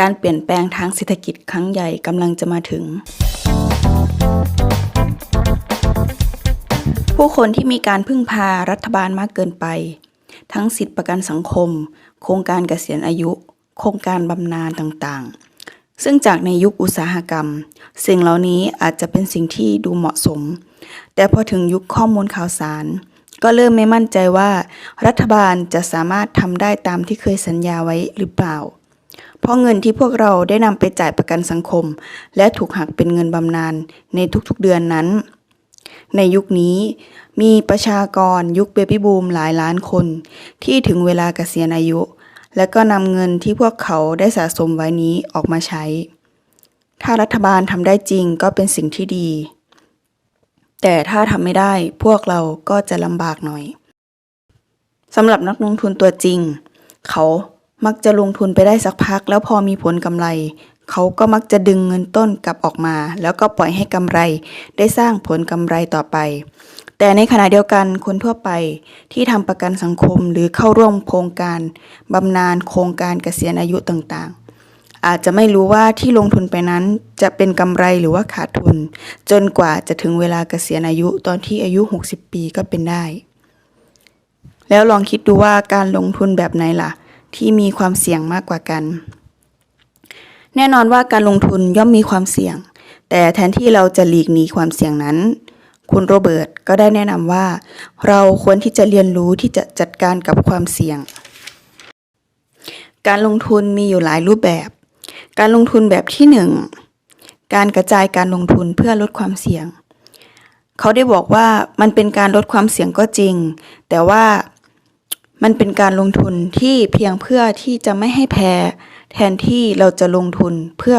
การเปลี่ยนแปลงทางเศรษฐกิจครั้งใหญ่กำลังจะมาถึง ผู้คนที่มีการพึ่งพารัฐบาลมากเกินไป ทั้งสิทธิประกันสังคม โครงการเกษียณอายุ โครงการบำนาญต่างๆ ซึ่งจากในยุคอุตสาหกรรม สิ่งเหล่านี้อาจจะเป็นสิ่งที่ดูเหมาะสม แต่พอถึงยุคข้อมูลข่าวสารก็เริ่มไม่มั่นใจว่า รัฐบาลจะสามารถทำได้ตามที่เคยสัญญาไว้หรือเปล่า เพราะเงินที่พวกเราได้นำไปจ่ายประกันสังคม และถูกหักเป็นเงินบำนาญในทุกๆเดือนนั้น ในยุคนี้มีประชากรยุคเบบี้บูมหลายล้านคน ที่ถึงเวลาเกษียณอายุ และก็นำเงินที่พวกเขาได้สะสมไว้นี้ออกมาใช้ ถ้ารัฐบาลทำได้จริงก็เป็นสิ่งที่ดี แต่ถ้าทำไม่ได้พวกเราก็จะลำบากหน่อยสำหรับนักลงทุนตัวจริง เขา มักจะลงทุนไปได้สักพัก แล้วพอมีผลกำไร เขาก็มักจะดึงเงินต้นกลับออกมา แล้วก็ปล่อยให้กำไร ได้สร้างผลกำไรต่อไป แต่ในขณะเดียวกันคนทั่วไปที่ทำประกันสังคมหรือเข้าร่วมโครงการบำนาญโครงการเกษียณอายุต่างๆ อาจจะไม่รู้ว่าที่ลงทุนไปนั้นจะเป็นกำไรหรือว่าขาดทุน จนกว่าจะถึงเวลาเกษียณอายุตอนที่อายุ 60 ปีก็เป็นได้ แล้วลองคิดดูว่าการลงทุนแบบไหนล่ะ ที่มีความเสี่ยงมากกว่ากัน แน่นอนว่าการลงทุนย่อมมีความเสี่ยง แต่แทนที่เราจะหลีกหนีความเสี่ยงนั้น คุณโรเบิร์ตก็ได้แนะนำว่า เราควรที่จะเรียนรู้ที่จะจัดการกับความเสี่ยง การลงทุนมีอยู่หลายรูปแบบ การลงทุนแบบที่หนึ่งการกระจายการลงทุนเพื่อลดความเสี่ยง เขาได้บอกว่ามันเป็นการลดความเสี่ยงก็จริง แต่ว่า มันเป็นการลงทุนที่เพียงเพื่อที่จะไม่ให้แพ้ แทนที่เราจะลงทุนเพื่อ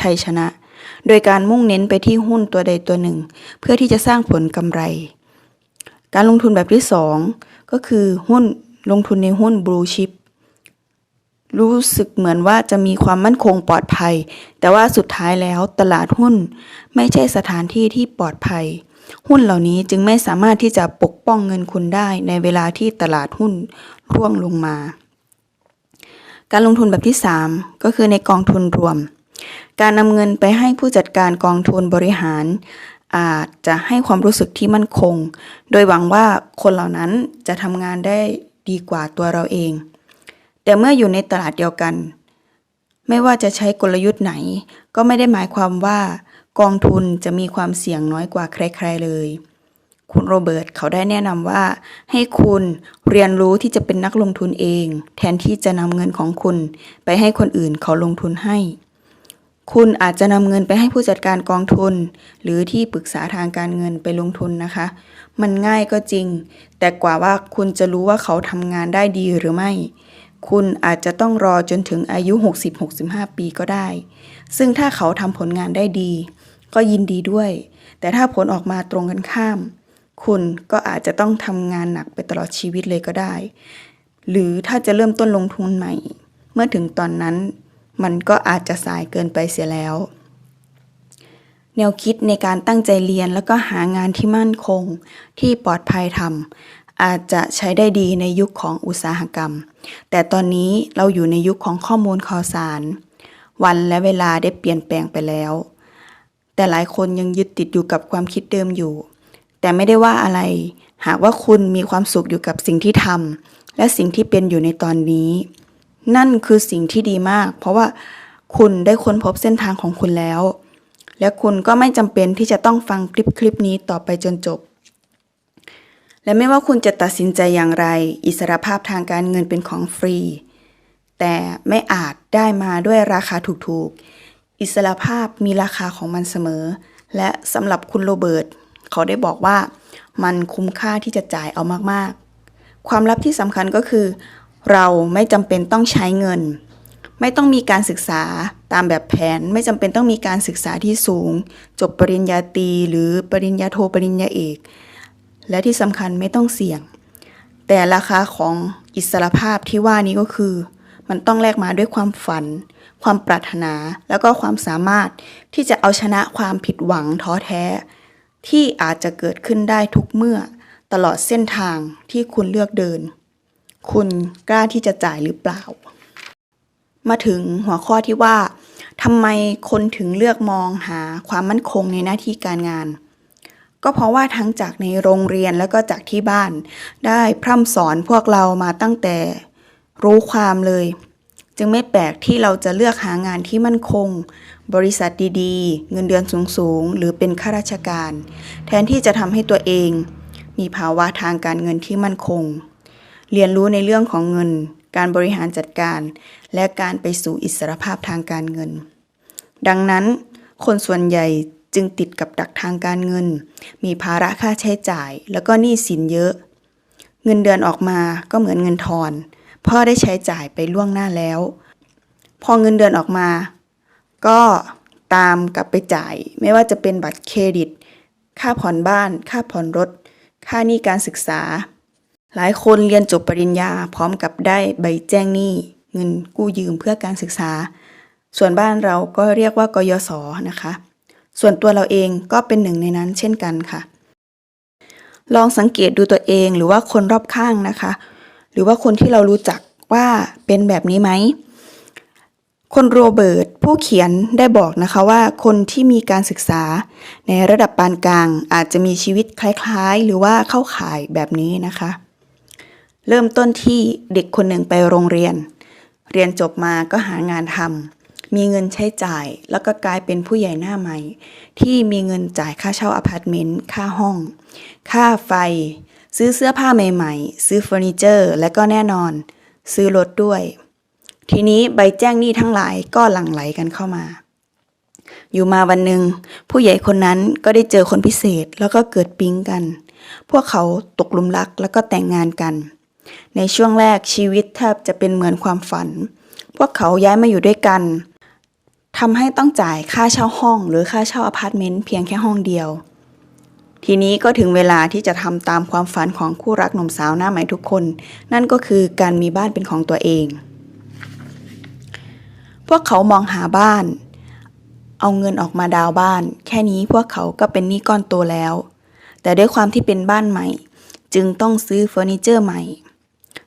ชัยชนะ โดยการมุ่งเน้นไปที่หุ้นตัวใดตัวหนึ่ง เพื่อที่จะสร้างผลกำไร การลงทุนแบบที่สองก็คือหุ้นลงทุนในหุ้นบลูชิพรู้สึกเหมือนว่าจะมีความมั่นคงปลอดภัย แต่ว่าสุดท้ายแล้วตลาดหุ้นไม่ใช่สถานที่ที่ปลอดภัย หุ้นเหล่านี้จึงไม่สามารถที่จะปกป้องเงินคุณได้ในเวลาที่ตลาดหุ้นร่วงลงมา การลงทุนแบบที่ 3 ก็คือในกองทุนรวม การนำเงินไปให้ผู้จัดการกองทุนบริหาร อาจจะให้ความรู้สึกที่มั่นคง โดยหวังว่าคนเหล่านั้นจะทำงานได้ดีกว่าตัวเราเอง แต่เมื่ออยู่ในตลาดเดียวกัน ไม่ว่าจะใช้กลยุทธ์ไหน ก็ไม่ได้หมายความว่า กองทุนจะมีความเสี่ยงน้อยกว่าใครๆเลย คุณโรเบิร์ตเขาได้แนะนำว่า ให้คุณเรียนรู้ที่จะเป็นนักลงทุนเอง แทนที่จะนำเงินของคุณไปให้คนอื่นเขาลงทุนให้ คุณอาจจะนำเงินไปให้ผู้จัดการกองทุน หรือที่ปรึกษาทางการเงินไปลงทุนนะคะ มันง่ายก็จริง แต่กว่าว่าคุณจะรู้ว่าเขาทำงานได้ดีหรือไม่คุณอาจจะต้องรอจนถึงอายุ 60-65 ปีก็ได้ ซึ่งถ้าเขาทำผลงานได้ดี ก็ยินดีด้วย แต่ถ้าผลออกมาตรงกันข้าม คุณก็อาจจะต้องทำงานหนักไปตลอดชีวิตเลยก็ได้ หรือถ้าจะเริ่มต้นลงทุนใหม่ เมื่อถึงตอนนั้น มันก็อาจจะสายเกินไปเสียแล้ว แนวคิดในการตั้งใจเรียนแล้วก็หางานที่มั่นคง ที่ปลอดภัยทำอาจจะใช้ได้ดีในยุคของอุตสาหกรรม แต่ตอนนี้เราอยู่ในยุคของข้อมูลข่าวสาร วันและเวลาได้เปลี่ยนแปลงไปแล้ว แต่หลายคนยังยึดติดอยู่กับความคิดเดิมอยู่ แต่ไม่ได้ว่าอะไร หากว่าคุณมีความสุขอยู่กับสิ่งที่ทำและสิ่งที่เป็นอยู่ในตอนนี้ นั่นคือสิ่งที่ดีมาก เพราะว่าคุณได้ค้นพบเส้นทางของคุณแล้ว และคุณก็ไม่จำเป็นที่จะต้องฟังคลิปคลิปนี้ต่อไปจนจบ และไม่ว่าคุณจะตัดสินใจอย่างไร อิสรภาพทางการเงินเป็นของฟรี แต่ไม่อาจได้มาด้วยราคาถูกๆ อิสระภาพมีราคาของมันเสมอ และสำหรับคุณโรเบิร์ตเขาได้บอกว่ามันคุ้มค่าที่จะจ่ายเอามากๆ ความลับที่สำคัญก็คือ เราไม่จำเป็นต้องใช้เงิน ไม่ต้องมีการศึกษาตามแบบแผน ไม่จำเป็นต้องมีการศึกษาที่สูง จบปริญญาตรีหรือปริญญาโทปริญญาเอก และที่สำคัญไม่ต้องเสี่ยง แต่ราคาของอิสรภาพที่ว่านี้ก็คือ มันต้องแลกมาด้วยความฝัน ความปรารถนา แล้วก็ความสามารถที่จะเอาชนะความผิดหวังท้อแท้ ที่อาจจะเกิดขึ้นได้ทุกเมื่อ ตลอดเส้นทางที่คุณเลือกเดิน คุณกล้าที่จะจ่ายหรือเปล่า มาถึงหัวข้อที่ว่าทำไมคนถึงเลือกมองหาความมั่นคงในหน้าที่การงาน ก็เพราะว่าทั้งจากในโรงเรียนแล้วก็จากที่บ้าน ได้พร่ำสอนพวกเรามาตั้งแต่รู้ความเลย จึงไม่แปลกที่เราจะเลือกหางานที่มั่นคง บริษัทดีๆ เงินเดือนสูงๆ หรือเป็นข้าราชการ แทนที่จะทำให้ตัวเอง มีภาวะทางการเงินที่มั่นคง เรียนรู้ในเรื่องของเงิน การบริหารจัดการ และการไปสู่อิสรภาพทางการเงิน ดังนั้น คนส่วนใหญ่จึงติดกับดักทางการเงิน มีภาระค่าใช้จ่าย แล้วก็หนี้สินเยอะ เงินเดือนออกมาก็เหมือนเงินทอน พ่อได้ใช้จ่ายไปล่วงหน้าแล้ว พอเงินเดือนออกมา ก็ตามกลับไปจ่าย ไม่ว่าจะเป็นบัตรเครดิต ค่าผ่อนบ้าน ค่าผ่อนรถ ค่าหนี้การศึกษา หลายคนเรียนจบปริญญา พร้อมกับได้ใบแจ้งหนี้เงินกู้ยืมเพื่อการศึกษา ส่วนบ้านเราก็เรียกว่ากยศนะคะ ส่วนตัวเราเองก็เป็นหนึ่งในนั้นเช่นกันค่ะ ลองสังเกตดูตัวเองหรือว่าคนรอบข้างนะคะ หรือว่าคนที่เรารู้จักว่าเป็นแบบนี้ไหมคนโรเบิร์ตผู้เขียนได้บอกนะคะว่าคนที่มีการศึกษาในระดับปานกลางอาจจะมีชีวิตคล้ายๆ หรือว่าเข้าข่ายแบบนี้นะคะ เริ่มต้นที่เด็กคนหนึ่งไปโรงเรียน เรียนจบมาก็หางานทำมีเงินใช้จ่าย แล้วก็กลายเป็นผู้ใหญ่หน้าใหม่ ที่มีเงินจ่ายค่าเช่าอพาร์ตเมนต์ค่าห้อง ค่าไฟ ซื้อเสื้อผ้าใหม่ๆ ซื้อเฟอร์นิเจอร์ และก็แน่นอน ซื้อรถด้วย ทีนี้ใบแจ้งหนี้ทั้งหลายก็หลั่งไหลกันเข้ามา อยู่มาวันหนึ่งผู้ใหญ่คนนั้นก็ได้เจอคนพิเศษแล้วก็เกิดปิ๊งกัน พวกเขาตกหลุมรักแล้วก็แต่งงานกัน ในช่วงแรกชีวิตแทบจะเป็นเหมือนความฝัน พวกเขาย้ายมาอยู่ด้วยกันทำให้ต้องจ่ายค่าเช่าห้อง หรือค่าเช่าอพาร์ตเมนต์เพียงแค่ห้องเดียว ทีนี้ก็ถึงเวลาที่จะทำตามความฝันของคู่รักหนุ่มสาวหน้าใหม่ทุกคน นั่นก็คือการมีบ้านเป็นของตัวเอง พวกเขามองหาบ้าน เอาเงินออกมาดาวบ้าน แค่นี้พวกเขาก็เป็นหนี้ก้อนโตแล้ว แต่ด้วยความที่เป็นบ้านใหม่ จึงต้องซื้อเฟอร์นิเจอร์ใหม่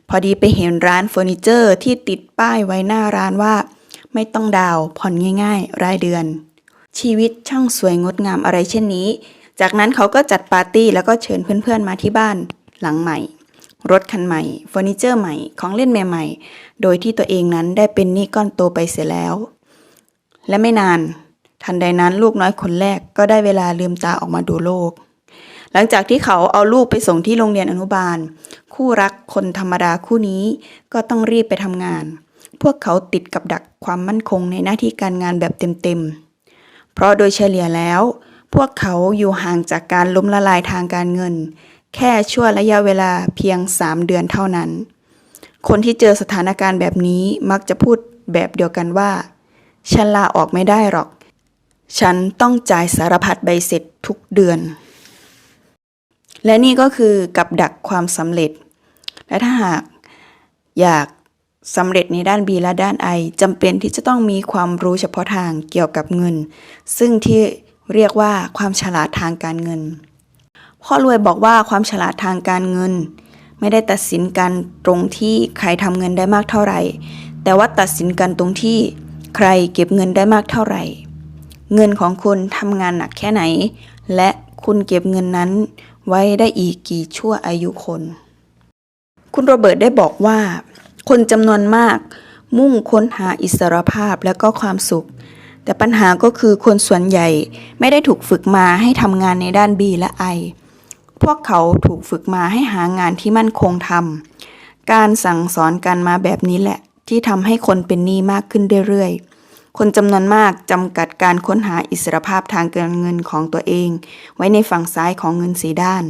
พอดีไปเห็นร้านเฟอร์นิเจอร์ที่ติดป้ายไว้หน้าร้านว่า ไม่ต้องดาวผ่อนง่าย ๆ รายเดือน ชีวิตช่างสวยงดงามอะไรเช่นนี้ จากนั้นเขาก็จัดปาร์ตี้แล้วก็เชิญเพื่อนๆมาที่บ้านหลังใหม่ รถคันใหม่เฟอร์นิเจอร์ใหม่ ของเล่นใหม่ๆ โดยที่ตัวเองนั้นได้เป็นหนี้ก้อนโตไปเสียแล้ว และไม่นาน ทันใดนั้นลูกน้อยคนแรกก็ได้เวลาลืมตาออกมาดูโลก หลังจากที่เขาเอาลูกไปส่งที่โรงเรียนอนุบาล คู่รักคนธรรมดาคู่นี้ก็ต้องรีบไปทำงาน พวกเขาติดกับดักความมั่นคงในหน้าที่การงานแบบเต็มๆเพราะโดยเฉลี่ยแล้ว พวกเขาอยู่ห่างจากการล้มละลายทางการเงิน แค่ชั่วระยะเวลาเพียง 3 เดือนเท่านั้น คนที่เจอสถานการณ์แบบนี้มักจะพูดแบบเดียวกันว่า ฉันลาออกไม่ได้หรอก ฉันต้องจ่ายสารพัดใบเสร็จทุกเดือน และนี่ก็คือกับดักความสำเร็จ และถ้าหากอยากสำเร็จในด้าน B และด้าน I จำเป็นที่จะต้องมีความรู้เฉพาะทางเกี่ยวกับเงิน ซึ่งที่ เรียกว่าความฉลาดทางการเงิน พ่อรวยบอกว่าความฉลาดทางการเงิน ไม่ได้ตัดสินกันตรงที่ใครทำเงินได้มากเท่าไหร่ แต่ว่าตัดสินกันตรงที่ใครเก็บเงินได้มากเท่าไหร่ เงินของคุณทำงานหนักแค่ไหน และคุณเก็บเงินนั้น ไว้ได้อีกกี่ชั่วอายุคน คุณโรเบิร์ตได้บอกว่า คนจำนวนมากมุ่งค้นหาอิสรภาพและก็ความสุข แต่ปัญหาก็คือคนส่วนใหญ่ไม่ได้ถูกฝึกมาให้ทำงานในด้าน B และ I พวกเขาถูกฝึกมาให้หางานที่มั่นคงทำการสั่งสอนกันมาแบบนี้แหละ ที่ทำให้คนเป็นหนี้มากขึ้นเรื่อยๆ คนจำนวนมากจำกัดการค้นหาอิสรภาพทางการเงินของตัวเอง ไว้ในฝั่งซ้ายของเงินสีด้าน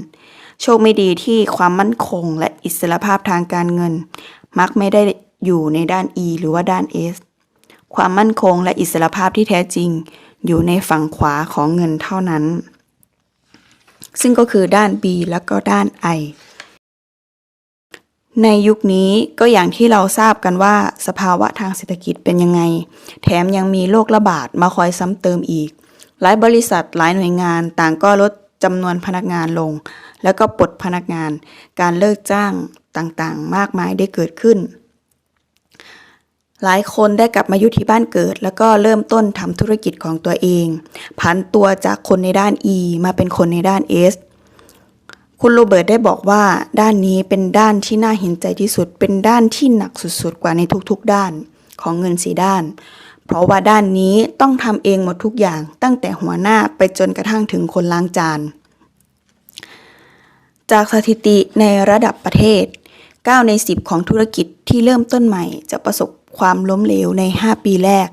โชคไม่ดีที่ความมั่นคงและอิสรภาพทางการเงิน มักไม่ได้อยู่ในด้าน E หรือว่าด้าน S ความมั่นคงและอิสรภาพที่แท้จริง อยู่ในฝั่งขวาของเงินเท่านั้น ซึ่งก็คือด้าน B แล้วก็ด้าน I ในยุคนี้ก็อย่างที่เราทราบกันว่าสภาวะทางเศรษฐกิจเป็นยังไง แถมยังมีโรคระบาดมาคอยซ้ำเติมอีก หลายบริษัทหลายหน่วยงานต่างก็ลดจำนวนพนักงานลง แล้วก็ปลดพนักงาน การเลิกจ้างต่างๆ มากมายได้เกิดขึ้น หลายคนได้กลับมาอยู่ที่บ้านเกิด แล้วก็เริ่มต้นทำธุรกิจของตัวเองผันตัวจากคนในด้าน E มาเป็นคนในด้าน S คุณโรเบิร์ตได้บอกว่าด้านนี้เป็นด้านที่น่าเห็นใจที่สุด เป็นด้านที่หนักสุดๆ กว่าในทุกๆด้านของเงินสีด้าน เพราะว่าด้านนี้ต้องทำเองหมดทุกอย่าง ตั้งแต่หัวหน้าไปจนกระทั่งถึงคนล้างจาน จากสถิติในระดับประเทศ 9 ใน 10 ของธุรกิจที่เริ่มต้นใหม่จะประสบ ความล้มเหลวใน 5 ปีแรก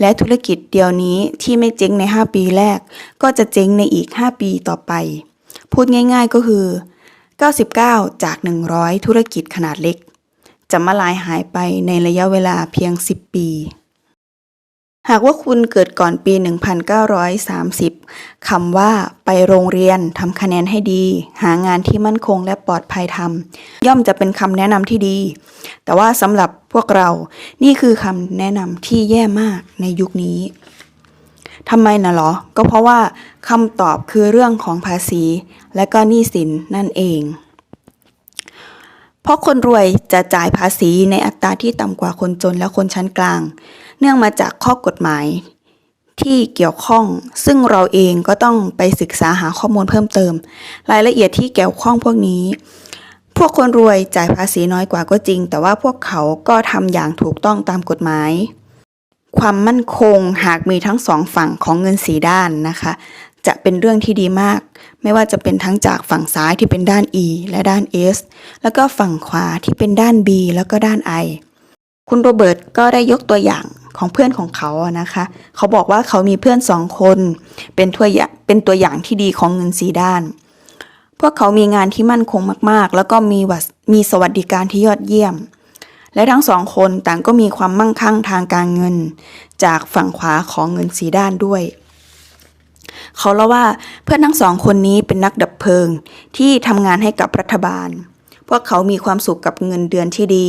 และธุรกิจเดียวนี้ที่ไม่เจ๊งใน 5 ปีแรก ก็จะเจ๊งในอีก 5 ปีต่อไป พูดง่าย ๆก็คือ 99 จาก 100 ธุรกิจขนาดเล็ก จะมาลายหายไปในระยะเวลาเพียง 10 ปี หากว่าคุณเกิดก่อนปี 1930 คำว่าไปโรงเรียนทำคะแนนให้ดี หางานที่มั่นคงและปลอดภัยทำย่อมจะเป็นคำแนะนำที่ดี แต่ว่าสำหรับพวกเรานี่คือคำแนะนำที่แย่มากในยุคนี้ทำไมนะหรอ ก็เพราะว่าคำตอบคือเรื่องของภาษี และก็หนี้สินนั่นเอง เพราะคนรวยจะจ่ายภาษีในอัตราที่ต่ำกว่าคนจนและคนชั้นกลาง เนื่องมาจากข้อกฎหมายที่เกี่ยวข้อง ซึ่งเราเองก็ต้องไปศึกษาหาข้อมูลเพิ่มเติม รายละเอียดที่เกี่ยวข้องพวกนี้ พวกคนรวยจ่ายภาษีน้อยกว่าก็จริง แต่ว่าพวกเขาก็ทำอย่างถูกต้องตามกฎหมาย ความมั่นคงหากมีทั้งสองฝั่งของเงินสีด้านนะคะ จะเป็นเรื่องที่ดีมาก ไม่ว่าจะเป็นทั้งจากฝั่งซ้ายที่เป็นด้าน E และด้าน S แล้วก็ฝั่งขวาที่เป็นด้าน B แล้วก็ด้าน I คุณโรเบิร์ตก็ได้ยกตัวอย่าง ของเพื่อนของเขาอะนะคะ เขาบอกว่าเขามีเพื่อนสองคน เป็นตัวอย่างเป็นตัวอย่างที่ดีของเงินสีด้าน พวกเขามีงานที่มั่นคงมากๆ แล้วก็มีวัมีสวัสดิการที่ยอดเยี่ยม และทั้งสองคนต่างก็มีความมั่งคั่งทางการเงิน จากฝั่งขวาของเงินสีด้านด้วยเขาเล่าว่าเพื่อนทั้งสองคนนี้เป็นนักดับเพลิงที่ทำงานให้กับรัฐบาล พวกเขามีความสุขกับเงินเดือนที่ดี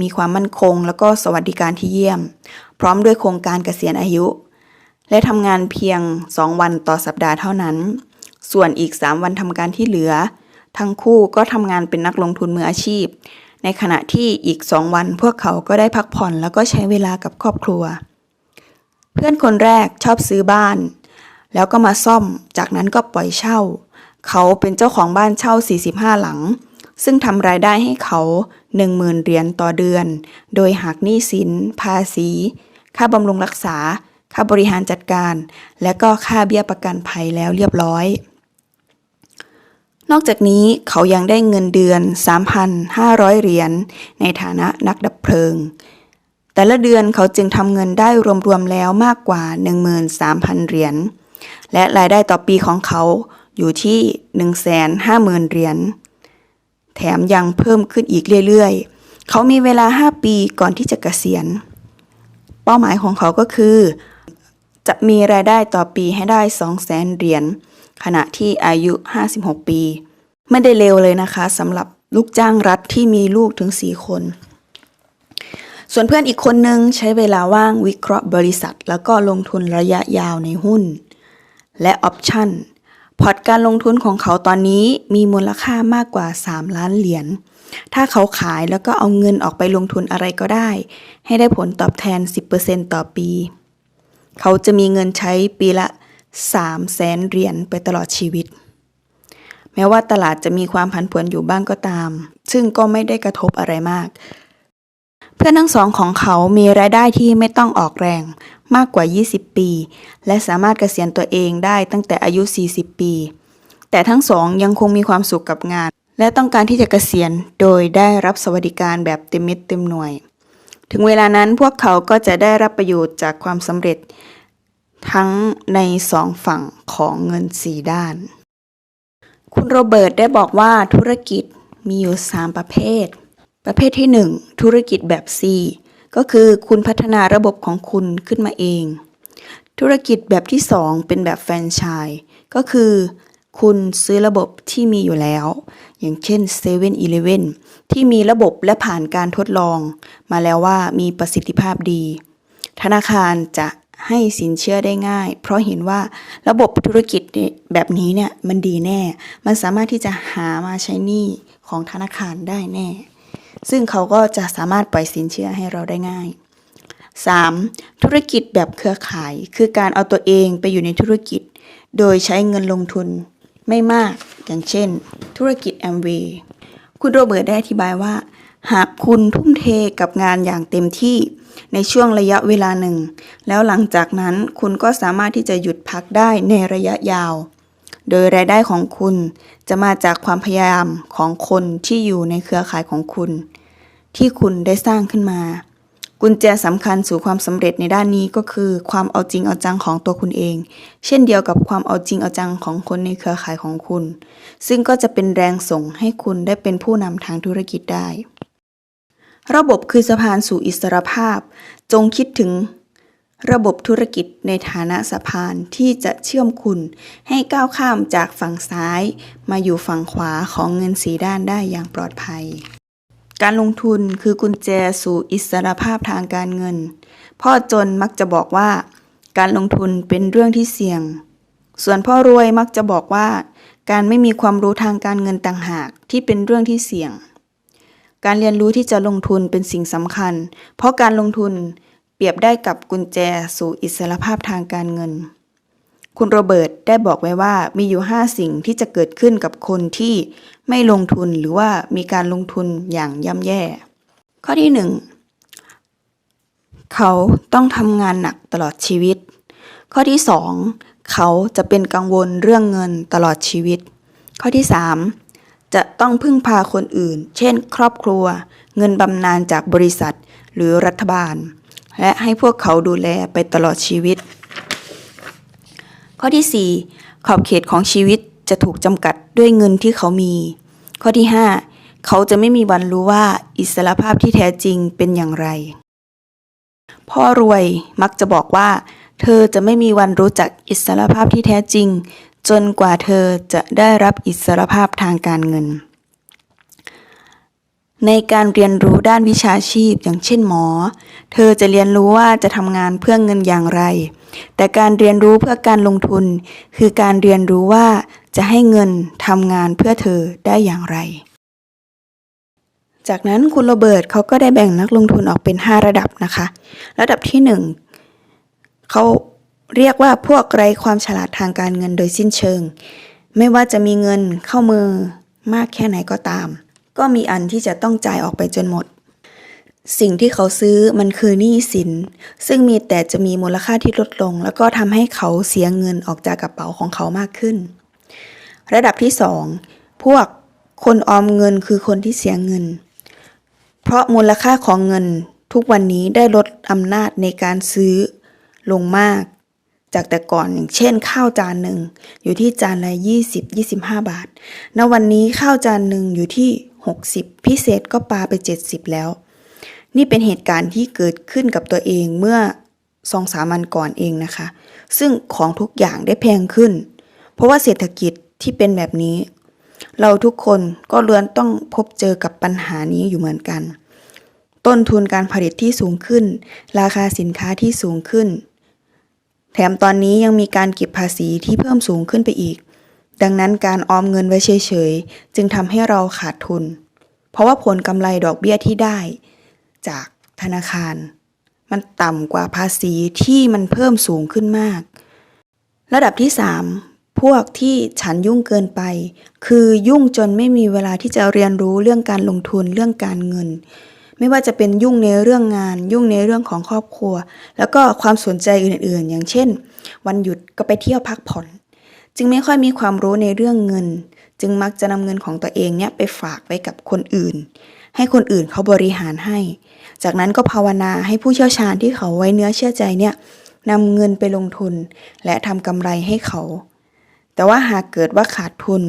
มีความมั่นคง แล้วก็สวัสดิการที่เยี่ยม ร้อมด้วยโครงการเกษียณอายุ และทำงานเพียง 2 วันต่อสัปดาห์เท่านั้น ส่วนอีก 3 วันทำการที่เหลือ ทั้งคู่ก็ทำงานเป็นนักลงทุนมืออาชีพ ในขณะที่อีก 2 วันพวกเขาก็ได้พักผ่อนแล้วก็ใช้เวลากับครอบครัว เพื่อนคนแรกชอบซื้อบ้าน แล้วก็มาซ่อม จากนั้นก็ปล่อยเช่า เขาเป็นเจ้าของบ้านเช่า 45 หลังซึ่งทำรายได้ให้เขา 10,000เหรียญต่อเดือน โดยหักหนี้สิน ภาษี ค่าบำรุงรักษา ค่าบริหารจัดการ และก็ค่าเบี้ยประกันภัยแล้วเรียบร้อย นอกจากนี้เขายังได้เงินเดือน 3,500 เหรียญในฐานะนักดับเพลิง แต่ละเดือนเขาจึงทำเงินได้รวมๆแล้วมากกว่า 13,000 เหรียญ และรายได้ต่อปีของเขาอยู่ที่ 150,000 เหรียญ แถมยังเพิ่มขึ้นอีกเรื่อยๆ เขามีเวลา 5 ปีก่อนที่จะเกษียณ เป้าหมายของเขาก็คือ จะมีรายได้ต่อปีให้ได้ 200,000 เหรียญขณะที่อายุ 56 ปี ไม่ได้เลวเลยนะคะสำหรับลูกจ้างรัฐที่มีลูกถึง 4 คน ส่วนเพื่อนอีกคนนึงใช้เวลาว่างวิเคราะห์บริษัท แล้วก็ลงทุนระยะยาวในหุ้น และออปชั่นพอร์ตการลงทุนของเขาตอนนี้มีมูลค่ามากกว่า 3 ล้านเหรียญ ถ้าเขาขายแล้วก็เอาเงินออกไปลงทุนอะไรก็ได้ ให้ได้ผลตอบแทน 10%ต่อปี เขาจะมีเงินใช้ปีละ 3 0 0แสนเหรียญไปตลอดชีวิต แม้ว่าตลาดจะมีความผันผวนอยู่บ้างก็ตาม ซึ่งก็ไม่ได้กระทบอะไรมาก เพื่อนทั้งสองของเขามีรายได้ที่ไม่ต้องออกแรงมากกว่า 20 ปี และสามารถเกษียณตัวเองได้ตั้งแต่อายุ 40 ปี แต่ทั้งสองยังคงมีความสุขกับงาน และต้องการที่จะเกษียณโดยได้รับสวัสดิการแบบเต็มเม็ดเต็มหน่วย ถึงเวลานั้นพวกเขาก็จะได้รับประโยชน์จากความสำเร็จทั้งในสองฝั่งของเงินสีด้าน คุณโรเบิร์ตได้บอกว่าธุรกิจมีอยู่ 3 ประเภท ประเภทที่ 1 ธุรกิจแบบ C ก็คือคุณพัฒนาระบบของคุณขึ้นมาเอง ธุรกิจแบบที่ 2 เป็นแบบแฟรนไชส์ก็คือ คุณซื้อระบบที่มีอยู่แล้ว อย่างเช่น7 e เ e ่ e อที่มีระบบและผ่านการทดลอง มาแล้วว่ามีประสิทธิภาพดี ธนาคารจะให้สินเชื่อได้ง่าย เพราะเห็นว่าระบบธุรกิจแบบนี้เนี่ยมันดีแน่ มันสามารถที่จะหามาใช้หนี้ของธนาคารได้แน่ ซึ่งเขาก็จะสามารถปล่อยสินเชื่อให้เราได้ง่าย 3. ธุรกิจแบบเครือข่าย คือการเอาตัวเองไปอยู่ในธุรกิจ โดยใช้เงินลงทุน ไม่มาก อย่างเช่น ธุรกิจแอมเวย์คุณโรเบิร์ตได้อธิบายว่า หากคุณทุ่มเทกับงานอย่างเต็มที่ในช่วงระยะเวลาหนึ่ง แล้วหลังจากนั้นคุณก็สามารถที่จะหยุดพักได้ในระยะยาว โดยรายได้ของคุณจะมาจากความพยายามของคนที่อยู่ในเครือข่ายของคุณ ที่คุณได้สร้างขึ้นมา กุญแจสำคัญสู่ความสำเร็จในด้านนี้ก็คือ ความเอาจริงเอาจังของตัวคุณเอง เช่นเดียวกับความเอาจริงเอาจังของคนในเครือข่ายของคุณ ซึ่งก็จะเป็นแรงส่งให้คุณได้เป็นผู้นำทางธุรกิจได้ ระบบคือสะพานสู่อิสรภาพ จงคิดถึงระบบธุรกิจในฐานะสะพานที่จะเชื่อมคุณให้ก้าวข้ามจากฝั่งซ้าย มาอยู่ฝั่งขวาของเงินสีด้านได้อย่างปลอดภัย การลงทุนคือกุญแจสู่อิสรภาพทางการเงิน พ่อจนมักจะบอกว่า การลงทุนเป็นเรื่องที่เสี่ยง ส่วนพ่อรวยมักจะบอกว่า การไม่มีความรู้ทางการเงินต่างหากที่เป็นเรื่องที่เสี่ยง การเรียนรู้ที่จะลงทุนเป็นสิ่งสำคัญ เพราะการลงทุนเปรียบได้กับกุญแจสู่อิสรภาพทางการเงิน คุณโรเบิร์ตได้บอกไว้ว่ามีอยู่ 5 สิ่งที่จะเกิดขึ้นกับคนที่ไม่ลงทุนหรือว่ามีการลงทุนอย่างย่ำแย่ ข้อที่ 1 เขาต้องทำงานหนักตลอดชีวิต ข้อที่ 2 เขาจะเป็นกังวลเรื่องเงินตลอดชีวิต ข้อที่ 3 จะต้องพึ่งพาคนอื่น เช่น ครอบครัว เงินบำนาญจากบริษัทหรือรัฐบาล และให้พวกเขาดูแลไปตลอดชีวิต ข้อที่ 4 ขอบเขตของชีวิตจะถูกจำกัดด้วยเงินที่เขามี ข้อที่ 5 เขาจะไม่มีวันรู้ว่าอิสรภาพที่แท้จริงเป็นอย่างไร พ่อรวยมักจะบอกว่า เธอจะไม่มีวันรู้จักอิสรภาพที่แท้จริง จนกว่าเธอจะได้รับอิสรภาพทางการเงิน ในการเรียนรู้ด้านวิชาชีพอย่างเช่นหมอ เธอจะเรียนรู้ว่าจะทำงานเพื่อเงินอย่างไร แต่การเรียนรู้เพื่อการลงทุน คือการเรียนรู้ว่าจะให้เงินทำงานเพื่อเธอได้อย่างไร จากนั้นคุณโรเบิร์ตเขาก็ได้แบ่งนักลงทุนออกเป็น 5 ระดับนะคะ ระดับที่ 1เขาเรียกว่าพวกไร้ความฉลาดทางการเงินโดยสิ้นเชิง ไม่ว่าจะมีเงินเข้ามือมากแค่ไหนก็ตาม ก็มีอันที่จะต้องจ่ายออกไปจนหมด สิ่งที่เขาซื้อมันคือหนี้สิน ซึ่งมีแต่จะมีมูลค่าที่ลดลง แล้วก็ทำให้เขาเสียเงินออกจากกระเป๋าของเขามากขึ้น ระดับที่ 2 พวกคนออมเงินคือคนที่เสียเงิน เพราะมูลค่าของเงินทุกวันนี้ได้ลดอำนาจในการซื้อลงมาก จากแต่ก่อนอย่างเช่น ข้าวจานหนึ่งอยู่ที่จานละ 20-25 บาท ณวันนี้ข้าวจานหนึ่งอยู่ที่ 60 พิเศษก็ปาไป 70 แล้ว นี่เป็นเหตุการณ์ที่เกิดขึ้นกับตัวเองเมื่อสองสามวันก่อนเองนะคะ ซึ่งของทุกอย่างได้แพงขึ้น เพราะว่าเศรษฐกิจที่เป็นแบบนี้ เราทุกคนก็ล้วนต้องพบเจอกับปัญหานี้อยู่เหมือนกัน ต้นทุนการผลิตที่สูงขึ้น ราคาสินค้าที่สูงขึ้น แถมตอนนี้ยังมีการเก็บภาษีที่เพิ่มสูงขึ้นไปอีก ดังนั้นการออมเงินไว้เฉยๆ จึงทำให้เราขาดทุน เพราะว่าผลกำไรดอกเบี้ยที่ได้ จากธนาคาร มันต่ำกว่าภาษีที่มันเพิ่มสูงขึ้นมาก ระดับที่ 3 พวกที่ฉันยุ่งเกินไป คือยุ่งจนไม่มีเวลาที่จะเรียนรู้เรื่องการลงทุนเรื่องการเงิน ไม่ว่าจะเป็นยุ่งในเรื่องงาน ยุ่งในเรื่องของครอบครัว แล้วก็ความสนใจอื่นๆ อย่างเช่น วันหยุดก็ไปเที่ยวพักผ่อน จึงไม่ค่อยมีความรู้ในเรื่องเงิน จึงมักจะนำเงินของตัวเองเนี่ยไปฝากไว้กับคนอื่น ให้คนอื่นเขาบริหารให้ จากนั้นก็ภาวนาให้ผู้เชี่ยวชาญที่เขาไว้เนื้อเชื่อใจเนี่ยนำเงินไปลงทุน และทำกำไรให้เขา แต่ว่าหากเกิดว่าขาดทุน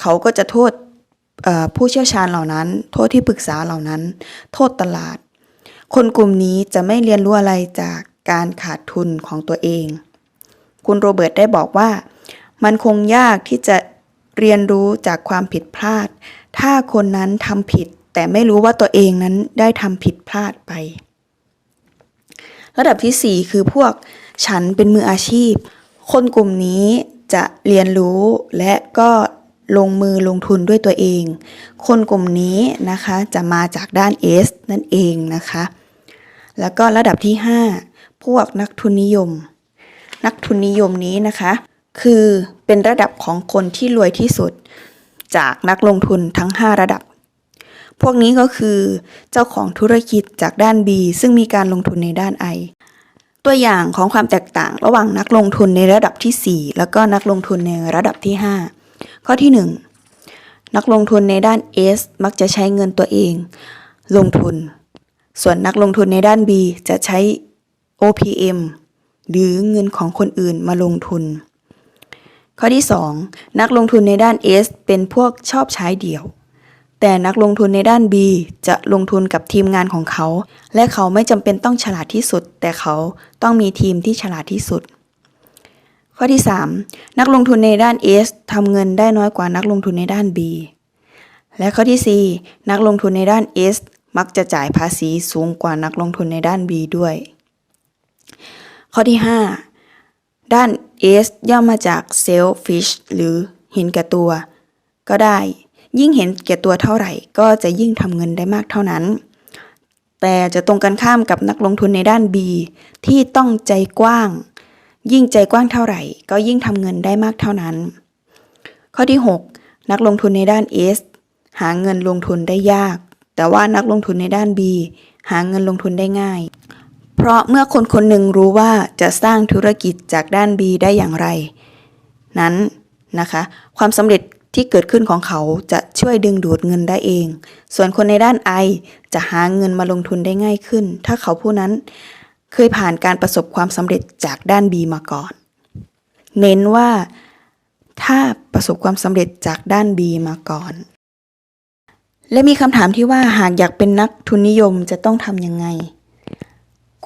เขาก็จะโทษผู้เชี่ยวชาญเหล่านั้น โทษที่ปรึกษาเหล่านั้น โทษตลาด คนกลุ่มนี้จะไม่เรียนรู้อะไรจากการขาดทุนของตัวเอง คุณโรเบิร์ตได้บอกว่า มันคงยากที่จะเรียนรู้จากความผิดพลาด ถ้าคนนั้นทำผิด แต่ไม่รู้ว่าตัวเองนั้นได้ทำผิดพลาดไป ระดับทีสี่ 4 คือพวกฉันเป็นมืออาชีพ คนกลุ่มนี้จะเรียนรู้และก็ลงมือลงทุนด้วยตัวเอง คนกลุ่มนี้นะคะจะมาจากด้าน S นั่นเองนะคะ แล้วก็ระดับที่ 5 พวกนักทุนนิยม นักทุนนิยมนี้นะคะ คือเป็นระดับของคนที่รวยที่สุด จากนักลงทุนทั้ง 5 ระดับ พวกนี้ก็คือเจ้าของธุรกิจจากด้าน B ซึ่งมีการลงทุนในด้าน I ตัวอย่างของความแตกต่างระหว่างนักลงทุนในระดับที่ 4 แล้วก็นักลงทุนในระดับที่ 5 ข้อที่ 1 นักลงทุนในด้าน S มักจะใช้เงินตัวเอง ลงทุน ส่วนนักลงทุนในด้าน B จะใช้ OPM หรือเงินของคนอื่นมาลงทุน ข้อที่ 2 นักลงทุนในด้าน S เป็นพวกชอบใช้เดี่ยว แต่นักลงทุนในด้าน B จะลงทุนกับทีมงานของเขา และเขาไม่จำเป็นต้องฉลาดที่สุด แต่เขาต้องมีทีมที่ฉลาดที่สุด ข้อที่ 3 นักลงทุนในด้าน S ทำเงินได้น้อยกว่านักลงทุนในด้าน B และข้อที่ 4 นักลงทุนในด้าน S มักจะจ่ายภาษีสูงกว่านักลงทุนในด้าน B ด้วย ข้อที่ 5 ด้าน S ย่อมาจาก selfish หรือเห็นแก่ตัว ก็ได้ ยิ่งเห็นแก่ตัวเท่าไหร่ ก็จะยิ่งทำเงินได้มากเท่านั้น แต่จะตรงกันข้ามกับนักลงทุนในด้าน B ที่ต้องใจกว้าง ยิ่งใจกว้างเท่าไหร่ ก็ยิ่งทำเงินได้มากเท่านั้น ข้อที่ 6 นักลงทุนในด้าน S หาเงินลงทุนได้ยาก แต่ว่านักลงทุนในด้าน B หาเงินลงทุนได้ง่าย เพราะเมื่อคนคนหนึ่งรู้ว่าจะสร้างธุรกิจจากด้าน B ได้อย่างไร นั้นนะคะ ความสำเร็จที่เกิดขึ้นของเขาจะช่วยดึงดูดเงินได้เอง ส่วนคนในด้าน I จะหาเงินมาลงทุนได้ง่ายขึ้น ถ้าเขาผู้นั้นเคยผ่านการประสบความสำเร็จจากด้าน B มาก่อน เน้นว่าถ้าประสบความสำเร็จจากด้าน B มาก่อน และมีคำถามที่ว่าหากอยากเป็นนักทุนนิยมจะต้องทำยังไง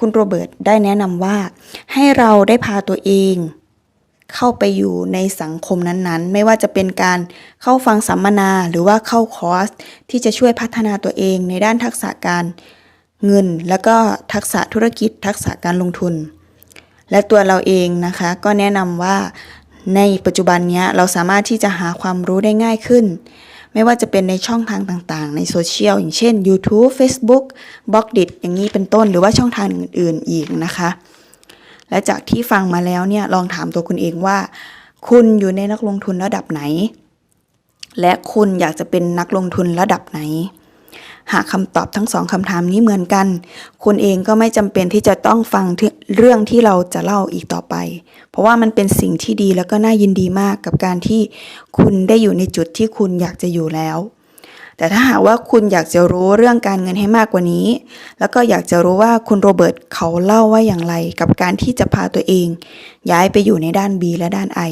คุณโรเบิร์ตได้แนะนำว่า ให้เราได้พาตัวเอง เข้าไปอยู่ในสังคมนั้นๆ ไม่ว่าจะเป็นการเข้าฟังสัมมนาหรือว่าเข้าคอร์สที่จะช่วยพัฒนาตัวเองในด้านทักษะการเงิน แล้วก็ทักษะธุรกิจ ทักษะการลงทุน และตัวเราเองนะคะ ก็แนะนำว่าในปัจจุบันนี้เราสามารถที่จะหาความรู้ได้ง่ายขึ้น ไม่ว่าจะเป็นในช่องทางต่างๆ ในโซเชียลอย่างเช่น YouTube Facebook b l o g d i t อย่างนี้เป็นต้นหรือว่าช่องทางอื่นๆอีกนะคะ และจากที่ฟังมาแล้วเนี่ยลองถามตัวคุณเองว่า คุณอยู่ในนักลงทุนระดับไหน และคุณอยากจะเป็นนักลงทุนระดับไหน หากคำตอบทั้งสองคำถามนี้เหมือนกัน คุณเองก็ไม่จำเป็นที่จะต้องฟัง เรื่องที่เราจะเล่าอีกต่อไป เพราะว่ามันเป็นสิ่งที่ดีแล้วก็น่ายินดีมากกับการที่คุณได้อยู่ในจุดที่คุณอยากจะอยู่แล้ว แต่ถ้าหากว่าคุณอยากจะรู้เรื่องการเงินให้มากกว่านี้ แล้วก็อยากจะรู้ว่าคุณโรเบิร์ตเขาเล่าว่าอย่างไร กับการที่จะพาตัวเอง ย้ายไปอยู่ในด้าน B และด้าน I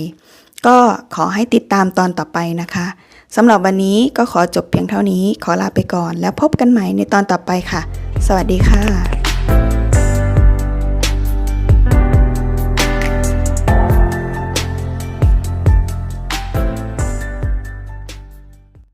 ก็ขอให้ติดตามตอนต่อไปนะคะสำหรับวันนี้ก็ขอจบเพียงเท่านี้ ขอลาไปก่อน แล้วพบกันใหม่ในตอนต่อไปค่ะ สวัสดีค่ะ